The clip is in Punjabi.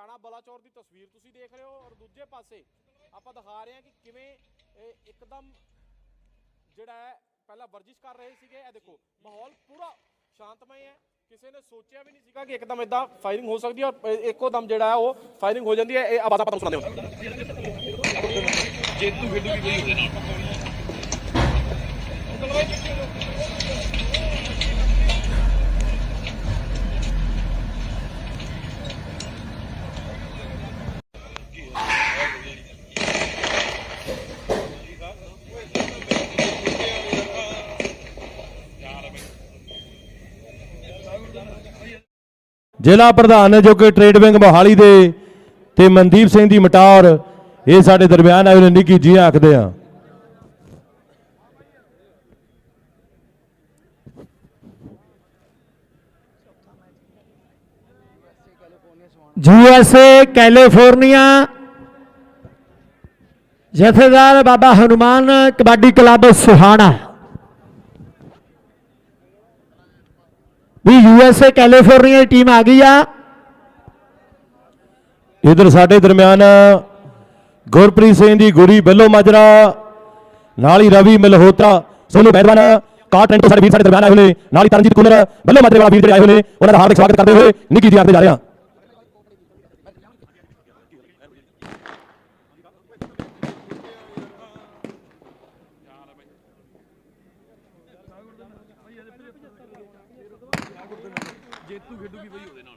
ਰਾਣਾ ਬਲਾਚੌਰ ਦੀ ਤਸਵੀਰ ਤੁਸੀਂ ਦੇਖ ਰਹੇ ਹੋ ਔਰ ਦੂਜੇ ਪਾਸੇ ਆਪਾਂ ਦਿਖਾ ਰਹੇ ਹਾਂ ਕਿ ਕਿਵੇਂ ਇੱਕਦਮ ਜਿਹੜਾ ਹੈ, ਪਹਿਲਾਂ ਵਰਜਿਸ਼ ਕਰ ਰਹੇ ਸੀਗੇ। ਇਹ ਦੇਖੋ, ਮਾਹੌਲ ਪੂਰਾ ਸ਼ਾਂਤਮਈ ਹੈ। ਕਿਸੇ ਨੇ ਸੋਚਿਆ ਵੀ ਨਹੀਂ ਸੀਗਾ ਕਿ ਇੱਕਦਮ ਇਦਾਂ ਫਾਇਰਿੰਗ ਹੋ ਸਕਦੀ ਹੈ ਔਰ ਇੱਕੋ ਦਮ ਜਿਹੜਾ ਹੈ, ਉਹ ਫਾਇਰਿੰਗ ਹੋ ਜਾਂਦੀ ਹੈ। ਇਹ ਆਵਾਜ਼ਾਂ ਪਤਾ ਸੁਣਾਉਂਦੇ ਹੋ। ਜ਼ਿਲ੍ਹਾ ਪ੍ਰਧਾਨ ਨੇ ਜੋ ਕਿ ਟ੍ਰੇਡ ਵਿੰਗ ਮੋਹਾਲੀ ਦੇ ਤੇ ਮਨਦੀਪ ਸਿੰਘ ਦੀ ਮਟੌਰ, ਇਹ ਸਾਡੇ ਦਰਮਿਆਨ ਆਏ ਨੇ। ਨਿੱਕੀ ਜੀ ਆਖਦੇ ਆ। ਯੂਐਸਏ ਕੈਲੀਫੋਰਨੀਆ ਜਥੇਦਾਰ ਬਾਬਾ ਹਨੂਮਾਨ ਕਬੱਡੀ ਕਲੱਬ ਸੁਹਾਣਾ। ਵੀ ਯੂ ਐਸ ਏ ਕੈਲੀਫੋਰਨੀਆ ਦੀ ਟੀਮ ਆ ਗਈ ਆ। ਇਧਰ ਸਾਡੇ ਦਰਮਿਆਨ ਗੁਰਪ੍ਰੀਤ ਸਿੰਘ ਦੀ ਗੁਰੀ ਬੱਲੋ ਮਾਜਰਾ, ਨਾਲ ਹੀ ਰਵੀ ਮਲਹੋਤਰਾ, ਸੋਨੂ ਪਹਿਲਵਾਨ ਕਾਟ ਐਂਟੋ ਸਾਡੇ ਵੀਰ ਸਾਡੇ ਦਰਮਿਆਨ ਆਏ ਹੋਏ ਨੇ, ਨਾਲ ਹੀ ਤਰਨਜੀਤ ਕੁਲਰ ਬੱਲੋ ਮਾਜਰੇ ਵਾਲਾ ਵੀਰ ਜਿਹੜੇ ਆਏ ਹੋਏ ਨੇ, ਉਹਨਾਂ ਦਾ ਹਾਰਦਿਕ ਸਵਾਗਤ ਕਰਦੇ ਹੋਏ ਨਿੱਕੀ ਜੀ ਆਪ ਜਾ ਰਹੇ ਹਾਂ। ਜੇਤੂ ਖੇਡੂਗੀ ਬਈ ਉਹਦੇ ਨਾਲ।